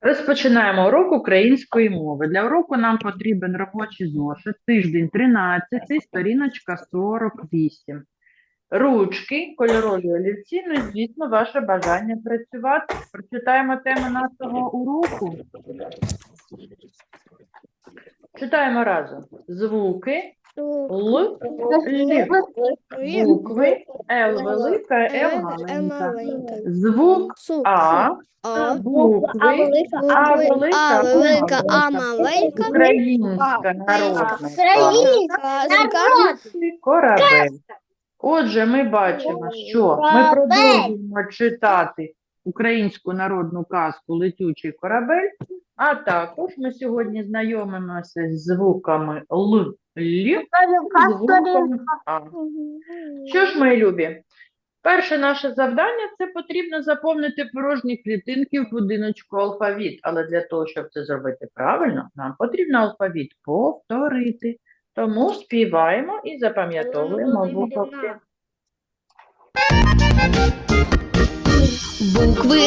Розпочинаємо урок української мови. Для уроку нам потрібен робочий зошит, тиждень 13, сторіночка 48. Ручки, кольорові олівці, ну звісно, ваше бажання працювати. Прочитаємо тему нашого уроку. Читаємо разом. Звуки Л, Л, букви Л велика, Л маленька. Звук А, букви А А велика, А маленька. Українська народна. Корабель. Отже, ми бачимо, що ми продовжуємо читати українську народну казку Летючий корабель, а також ми сьогодні знайомимося з звуками Л, Л, і звуками А. Що ж, мої любі? Перше наше завдання це потрібно заповнити порожні клітинки в будиночку алфавіт. Але для того, щоб це зробити правильно, нам потрібно алфавіт повторити. Тому співаємо і запам'ятовуємо буковки. Букви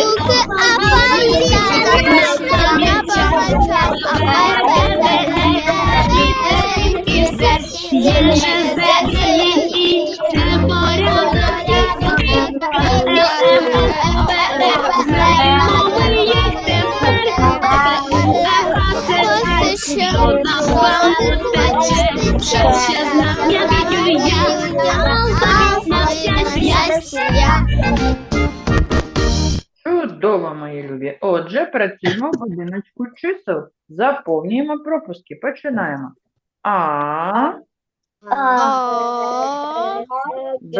Чудово, мої любі. Отже, працюємо в одиночку чисел. Заповнюємо пропуски. Починаємо. А. Б,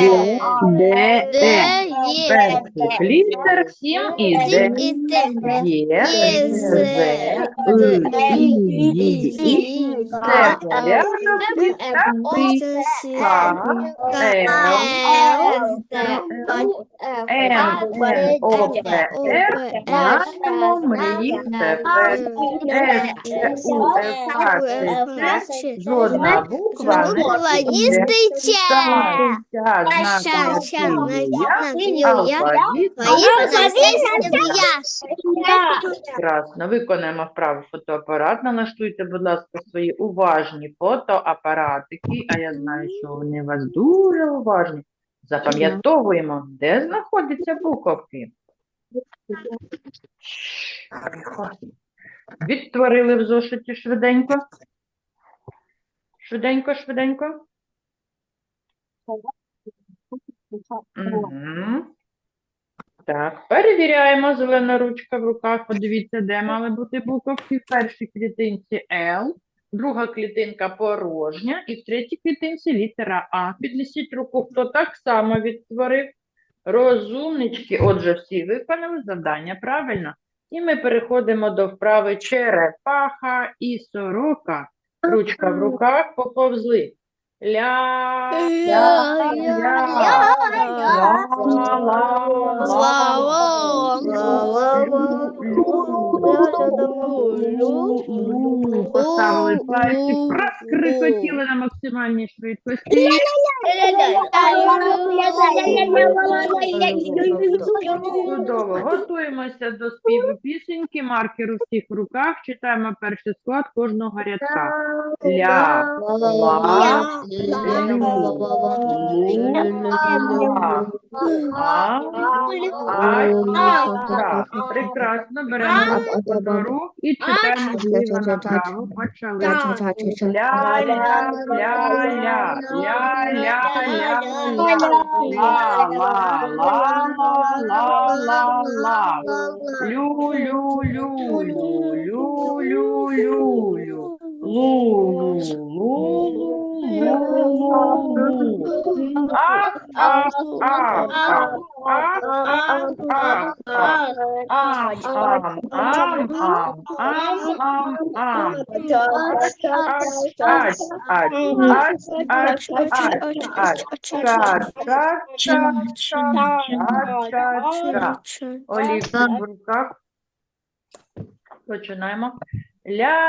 В, Д, Е. Перших літер, сім і Д. Є, З, И, І, І. Це порядок і такий. К, Л, М, Н, О, П, Р. Знаємо ми їх тепер. С, У, Ф, К, Ц, Ц. Жодна буква не Буква не. Прекрасно. Виконаємо вправу фотоапарат. Налаштуйте, будь ласка, свої уважні фотоапаратики. А я знаю, що вони у вас дуже уважні. Запам'ятовуємо, де знаходяться буковки. Відтворили в зошиті швиденько. Швиденько, швиденько. Угу. Так, перевіряємо. Зелена ручка в руках. Подивіться, де мали бути буковки. В першій клітинці L, друга клітинка порожня, і в третій клітинці літера А. Піднесіть руку, хто так само відтворив. Розумнички. Отже, всі виконали завдання правильно. І ми переходимо до вправи черепаха і сорока. Ручка в руках поповзли. Ля, ля, ля, ла, лу. Поставили пальці, проскрикотіли на максимальній швидкості. Чудово. Готуємося до співу пісеньки. Маркер у всіх руках. Читаємо перший склад кожного рядка. Ля, ла, лю. Прекрасно. Беремо руку і читаємо зліва направо. Почали. Ля, ля, ля, ля, ля, ля, Lulu, Lulu, Олівка, Починаємо. Ля,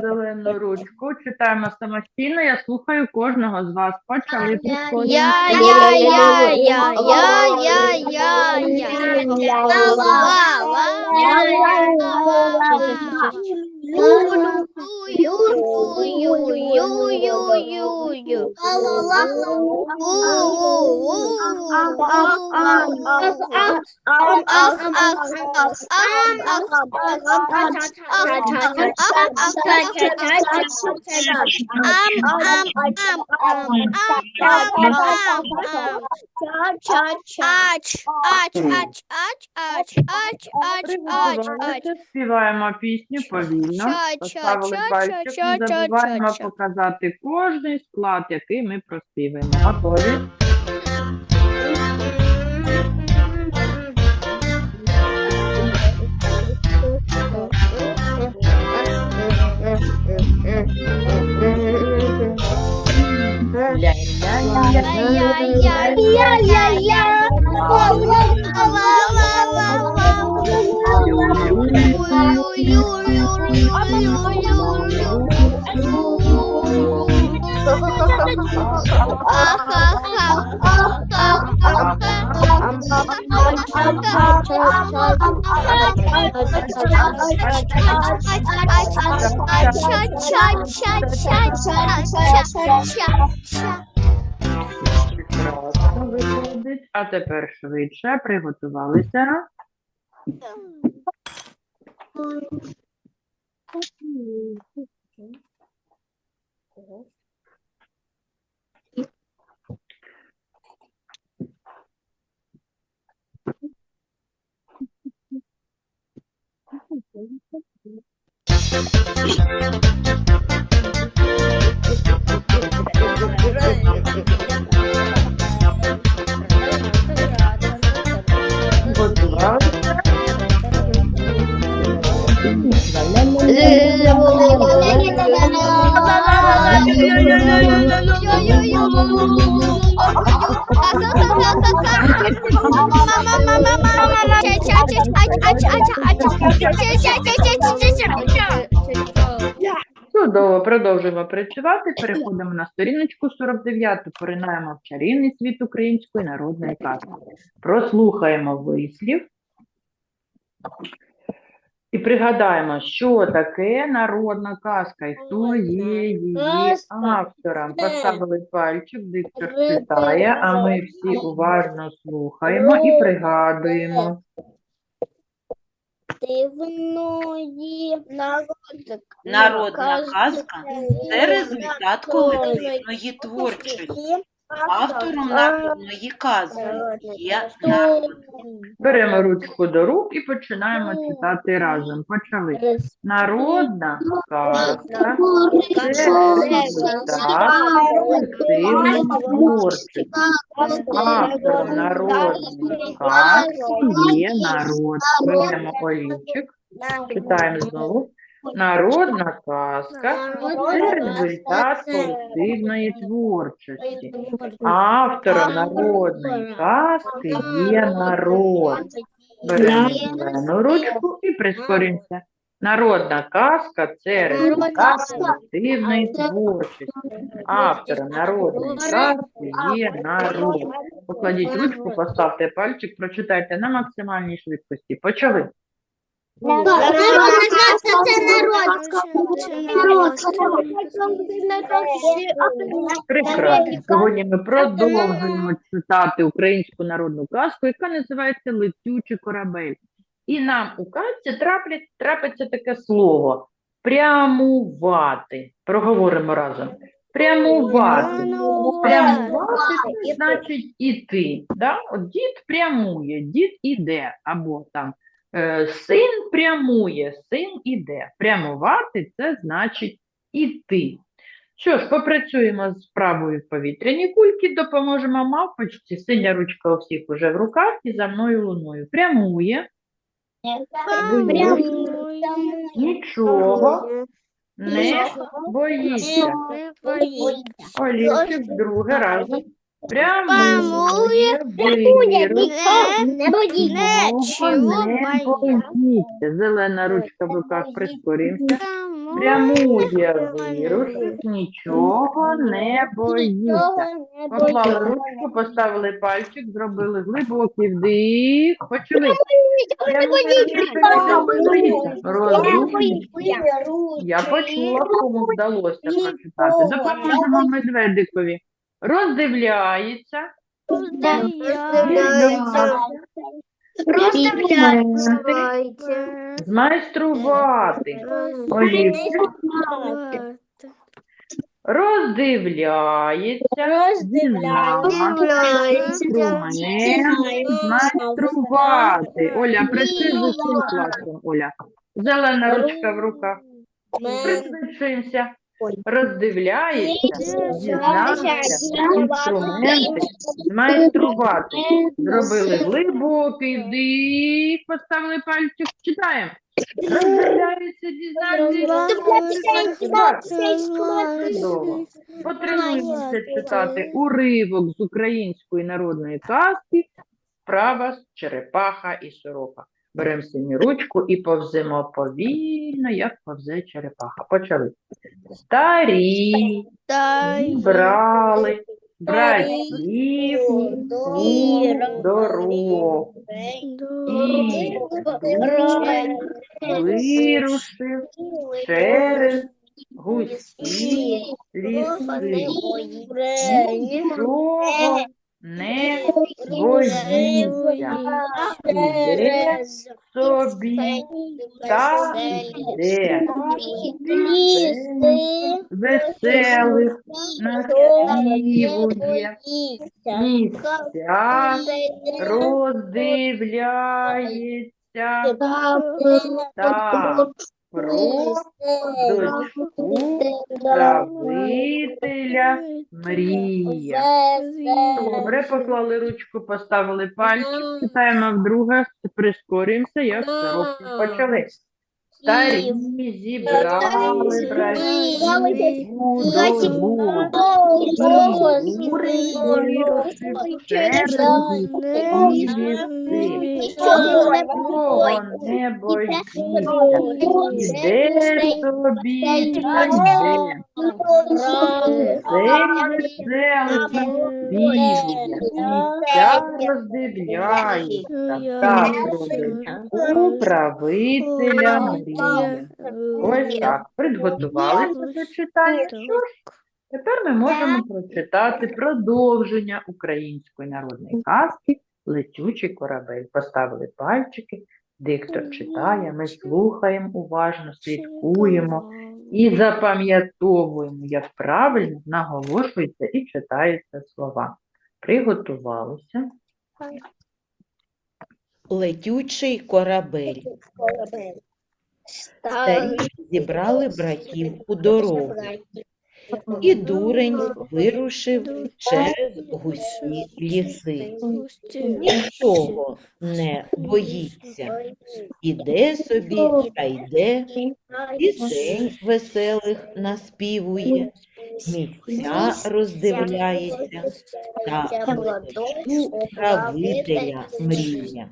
зелену ручку. Читаємо самостійно. Я слухаю кожного з вас. Почали підходити. Я, я, я, я, я, я, я, я. я, ла, Співаємо пісню повільно. Ча, ча, Поставили ча, пальчик, ча, не ча, забуваємо ча, ча. показати кожний склад, який ми проспіваємо. Готові? А тепер швидше приготувалися. Готувалися. Продовжуємо працювати. Переходимо на сторіночку 49, поринаємо в чарівний світ української народної казки. Прослухаємо вислів і пригадаємо, що таке народна казка і хто є її автором. Поставили пальчик, диктор читає, а ми всі уважно слухаємо і пригадуємо. Дивної народна Народна казка це результат колективної творчості. Автором народної казки є народ. Беремо ручку до рук і починаємо читати разом. Почали. Народна казка це. Автором народної казки є народ. Беремо олівчик, читаємо знову. Народна казка це результат колективної творчості. Автором народної казки є народ. Беремо зелену ручку і прискорюємося. Народна казка це результат колективної творчості. Автором народної казки є народ. Покладіть ручку, поставте пальчик, прочитайте на максимальній швидкості. Почали. Прекрасно. Сьогодні ми продовжуємо читати українську народну казку, яка називається Летючий корабель. І нам у казці траплять, трапиться таке слово прямувати. Проговоримо разом. Прямувати. Прямувати це значить іти. Да? От дід прямує, дід іде, або там син прямує, син іде. Прямувати це значить іти. Що ж, попрацюємо з правою повітряні кульки, допоможемо мавпочці. Синя ручка у всіх уже в руках і за мною луною. Прямує, нічого не боїться. Олівчик другий разом. Прямує. Не боїться. Зелена ручка в руках прискорюємося. Прямує вирушить, нічого не боїться. Поклали ручку, поставили пальчик, зробили глибокий вдих, почали. Я почула, кому вдалося прочитати. Допоможемо медведикові. Роздивляється, змайструвати. Олівчик роздивляється, змайструвати. Оля, працюй з усім класом, Оля. Зелена ручка в руках. Пришвидшуємося. Роздивляється, дізнався, інструменти, змайструвати. Зробили глибокий вдих, поставили пальчик, читаємо. Роздивляється, дізнався, Чудово. Потренуємося читати уривок з української народної казки «Права черепаха і сорока». Беремо синю ручку і повземо повільно, як повзе черепаха. Почали. Старі брали братів. І вирушив через густі ліси. Нічого не боїться. Іде собі та йде. Веселих наспівує. Місця роздивляється та про дочку правителя мрія. Добре, поклали ручку, поставили пальчик, читаємо вдруге, прискорюємося, як сороки. Почали. Старі зібрали братів у Нічого не. Ось так, підготувалися до читання. Тепер ми можемо прочитати продовження української народної казки «Летючий корабель». Поставили пальчики, диктор читає, ми слухаємо уважно, слідкуємо і запам'ятовуємо, як правильно наголошуються і читаються слова. Приготувалися. Летючий корабель. Старі зібрали братів у дорогу, і дурень вирушив через густі ліси. Нічого не боїться, іде собі та йде, пісень веселих наспівує, місця роздивляється та правителя мріє.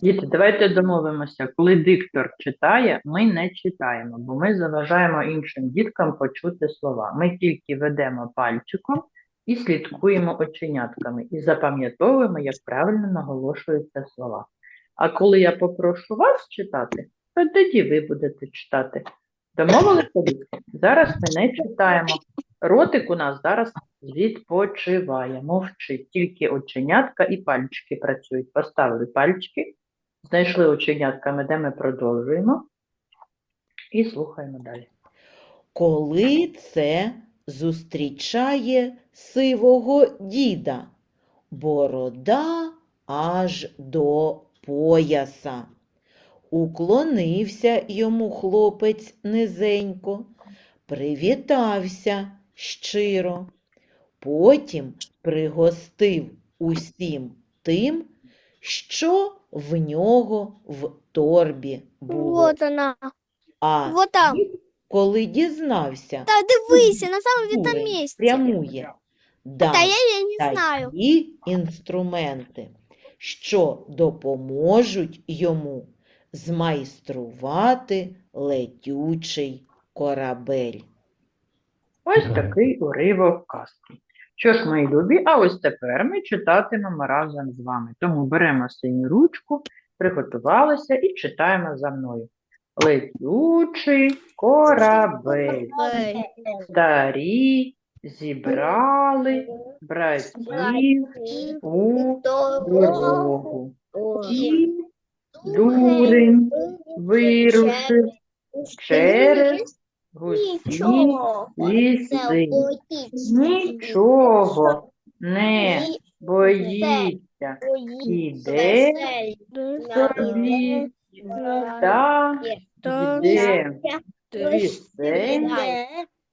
Діти, давайте домовимося, коли диктор читає, ми не читаємо, бо ми заважаємо іншим діткам почути слова. Ми тільки ведемо пальчиком і слідкуємо оченятками, і запам'ятовуємо, як правильно наголошуються слова. А коли я попрошу вас читати, то тоді ви будете читати. Домовилися, дітки? Зараз ми не читаємо. Ротик у нас зараз відпочиває, мовчить. Тільки оченятка і пальчики працюють. Поставили пальчики, знайшли оченятками, де ми продовжуємо. І слухаємо далі. Коли це зустрічає сивого діда, борода аж до пояса. Уклонився йому хлопець низенько, привітався щиро, потім пригостив усім тим, що в нього в торбі було. Вот она. А Вот там. коли дізнався, Та дивися, на самом видном дурень месте. прямує, дав Та я, я не знаю. такі інструменти, що допоможуть йому змайструвати летючий корабель. Ось такий уривок казки. Що ж, мої любі, а ось тепер ми читатимемо разом з вами. Тому беремо синю ручку, приготувалися і читаємо за мною. Летючий корабель. Старі зібрали братів у дорогу. І дурень вирушив через густі ліси. Нічого не боїться, іде собі та йде веселе,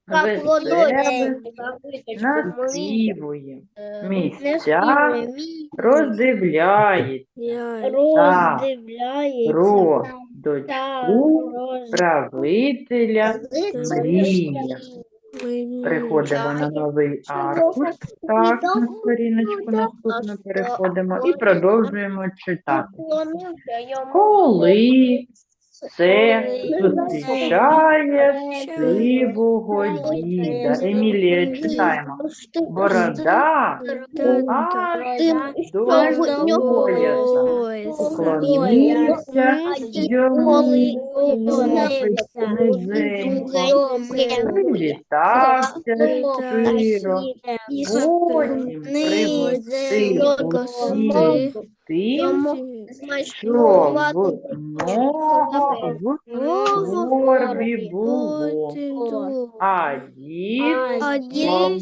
веселе наспівує, місця роздивляється про дочку правителя мрія. Приходимо на новий аркуш, так, на сторіночку наступну переходимо і продовжуємо читати. Коли це зустрічає сивого діда. Емілія, читаємо. Борода аж до пояса. Йому низенько, привітався щиро, потім пригостив усіх тим, що в нього в торбі було. А дід, коли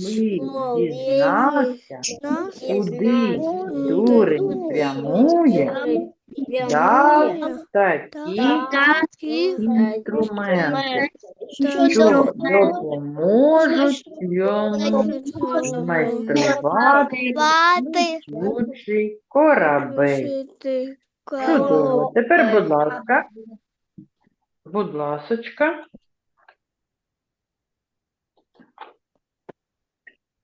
дізнався, куди дурень прямує, дав такі інструменти, Що допоможуть йому майструвати летючий корабель. Чудово. Тепер, будь ласка, будь ласочка.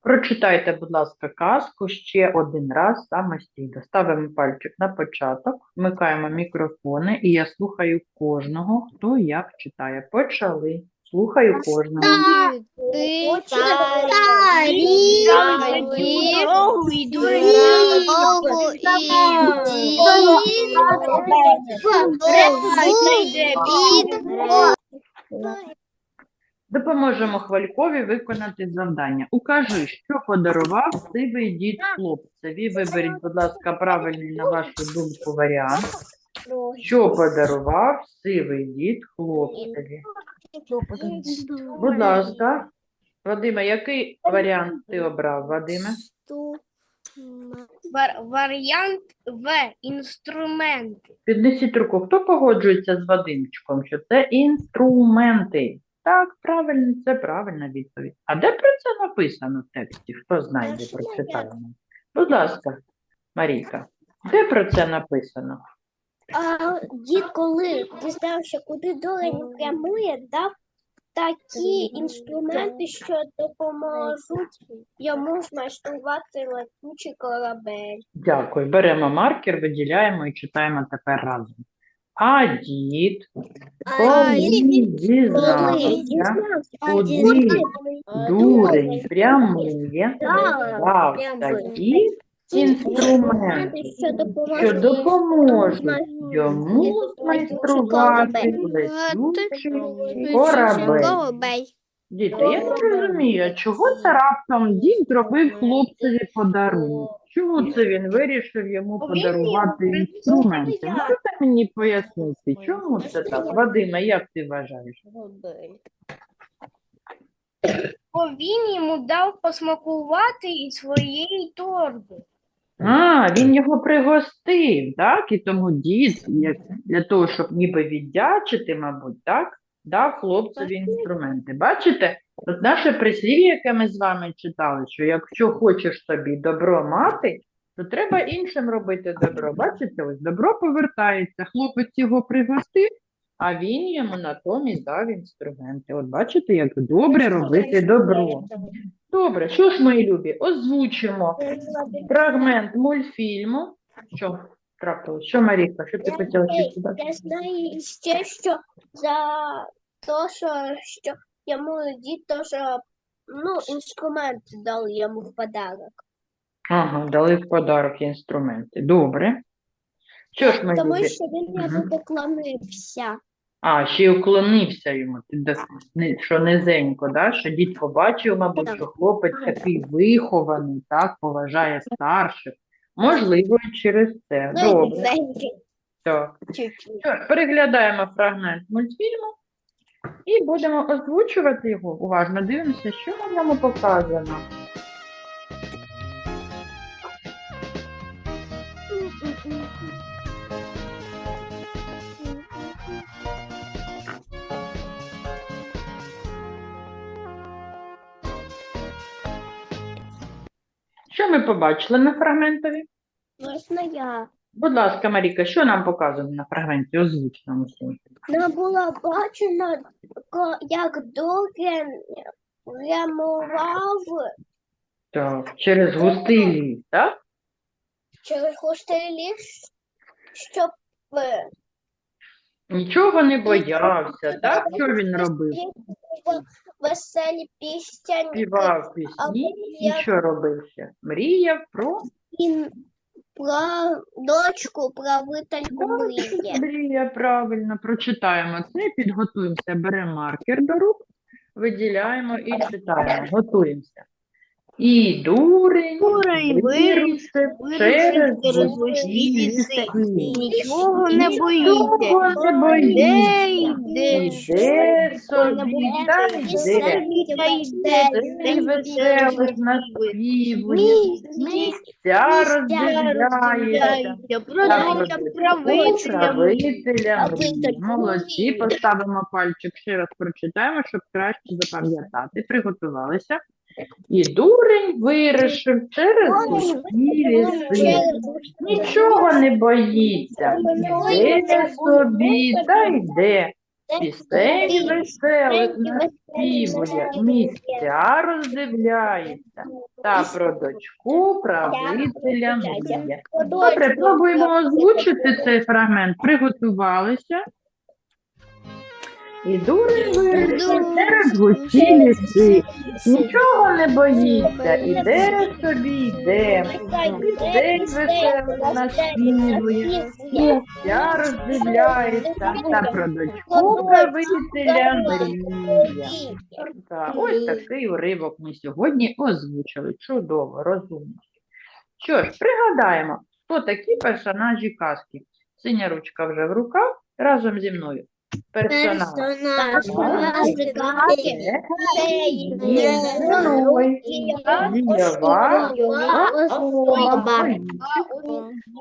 Прочитайте, будь ласка, казку ще один раз самостійно. Ставимо пальчик на початок, вмикаємо мікрофони, і я слухаю кожного, хто як читає. Почали. Слухаю кожного. Допоможемо Хвалькові виконати завдання. Укажи, що подарував сивий дід хлопцеві. Виберіть, будь ласка, правильний на вашу думку варіант. Що подарував сивий дід хлопцеві? Будь ласка, Вадиме, який варіант ти обрав, Вадиме? Варіант В. Інструменти. Піднесіть руку. Хто погоджується з Вадимчиком, що це інструменти? Так, правильно, це правильна відповідь. А де про це написано в тексті? Хто знайде, прочитає нам? Будь ласка, Марійка, де про це написано? А дід, коли дізнався, куди дурень прямує, дав такі інструменти, що допоможуть йому змайструвати летучий корабель. Дякую. Беремо маркер, виділяємо і читаємо тепер разом. А дід, коли дізнався, куди дурень прямує, дав такі інструменти, що допоможуть допоможуть йому змайструвати летючий корабель. Діти, я не розумію, чого це раптом дід зробив хлопцеві подарунок? Чому це він вирішив йому подарувати інструменти? Можете мені пояснити, чому це так? Вадиме, як ти вважаєш? Бо він йому дав посмакувати із своєї торби. А, він його пригостив, так? І тому дід, для того, щоб ніби віддячити, мабуть, так? дав хлопцеві інструменти. Бачите, от наше прислів'я, яке ми з вами читали, що якщо хочеш собі добро мати, то треба іншим робити добро. Бачите, ось добро повертається, хлопець його пригостив, а він йому натомість дав інструменти. От бачите, як добре робити добро. Добре, що ж, мої любі, озвучимо фрагмент мультфільму. Що трапилось? Що, Маріка, що ти хотіла сказати? Я знаю ще, що за те, що, що йому дід теж ну, інструмент дав йому в подарок. Ага, дали в подарок інструменти. Добре. Що ж, мої Тому любі? що він Мгм. йому поклонився. А, ще й уклонився йому, ти да- не- що низенько, да? що дід побачив, мабуть, що хлопець такий вихований, так, поважає старших. Можливо, і через це. Ну, і Добре. маленький Так. чуть-чуть. Що ж, переглядаємо фрагмент мультфільму і будемо озвучувати його. Уважно дивимося, що на ньому показано. Що ми побачили на фрагментові? Можна я? Будь ласка, Маріка, що нам показано на фрагменті озвученому? Не було бачено, як Дорен прямував Так, через густий ліс, так? через густий ліс, щоб е, Нічого не боявся, так? Що він робив? веселі пісні Співав пісні і що робив ще? Мріяв про і про дочку правительку мрії. Мрія, правильно, прочитаємо це, підготуємося, беремо маркер до рук, виділяємо і читаємо, готуємося. І дурень Дурень вирушив через ліси. Нічого не боїться. Іде собі, та йде. День веселих наспівує, місця розділяється. Правителя. Молодці, поставимо пальчик ще раз прочитаємо, щоб краще запам'ятати. Приготувалися. І дурень вирішив через густі ліси. Нічого не боїться. Йде собі та йде. Пісень веселих наспівує, місця роздивляється. Та про дочку правителя мріє. Добре, пробуємо озвучити цей фрагмент. Приготувалися. І дурень вирішив через густі ліси. Нічого не боїться, іде собі, йде. День веселий наспівує, місця роздивляється, та про дочку правителя мріє. Так, ось такий уривок ми сьогодні озвучили. Чудово, розумно. Що ж, пригадаємо, хто такі персонажі казки. Синя ручка вже в руках разом зі мною. Персонаж. Є дієва особа.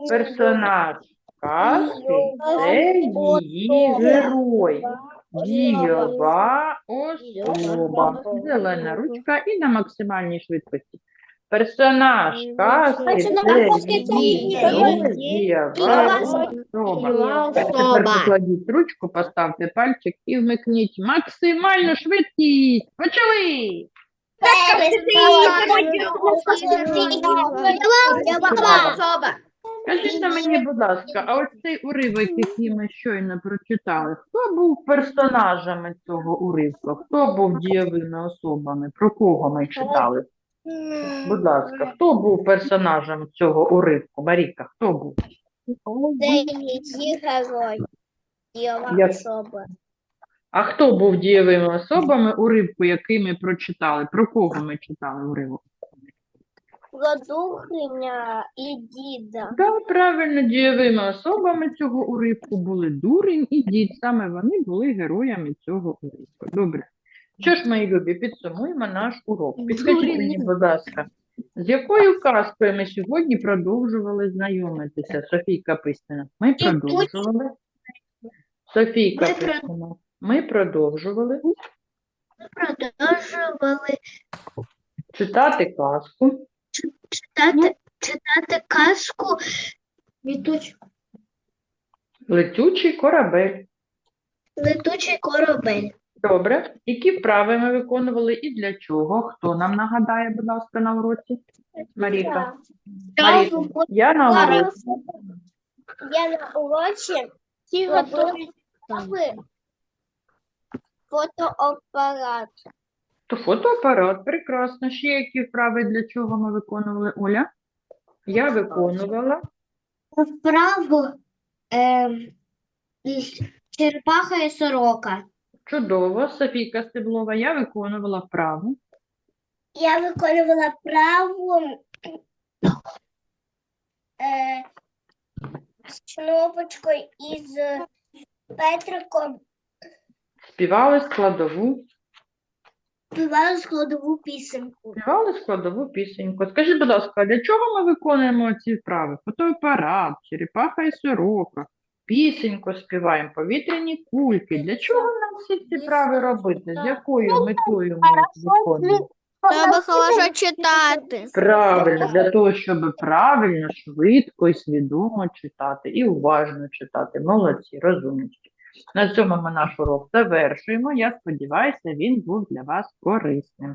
Персонаж казки це її герой. Дієва особа. Зелена ручка і на максимальній швидкості. Персонаж казки це казки це. Дієва Дієва особа. Тепер покладіть ручку, поставте пальчик і вмикніть максимальну швидкість. Почали! Скажіть на мені, будь ласка, а ось цей уривок, який ми щойно прочитали, хто був персонажами цього уривку? Хто був дієвими особами? Про кого ми читали? Будь ласка, хто був персонажем цього уривку? Маріка, хто був? Це її герой. Дієва особа. А хто був дієвими особами уривку, який ми прочитали? Про кого ми читали уривок? Про духня і діда. Да, правильно, дієвими особами цього уривку були дурень і дід. Саме вони були героями цього уривку. Добре. Що ж, мої любі, підсумуємо наш урок. Підкажіть мені, будь ласка, з якою казкою ми сьогодні продовжували знайомитися? Софійка Письмена. Ми продовжували. Софійка Ми про- Письмена. ми продовжували Продовжували читати казку читати, читати казку Летючий корабель. летучий корабель. Добре. Які вправи ми виконували і для чого? Хто нам нагадає, будь ласка, на уроці? Маріка. Маріка, я на уроці. Я на уроці готую фотоапарат. То фотоапарат, прекрасно. Ще які вправи для чого ми виконували, Оля? Я виконувала Вправу е, черепаха і сорока. Чудово. Софійка Стеблова, я виконувала вправу. Я виконувала праву е, з кнопочкою і з Петриком Співали складову, співала складову пісеньку. співали складову пісеньку. Скажіть, будь ласка, для чого ми виконуємо ці вправи? Фотоапарат, черепаха і сорока, пісеньку співаємо, повітряні кульки. Для чого нам всі ці вправи робити? З якою метою ми їх виконуємо? Треба хорошо читати. Правильно, для того, щоб правильно, швидко і свідомо читати, і уважно читати. Молодці, розумнички. На цьому ми наш урок завершуємо. Я сподіваюся, він був для вас корисним.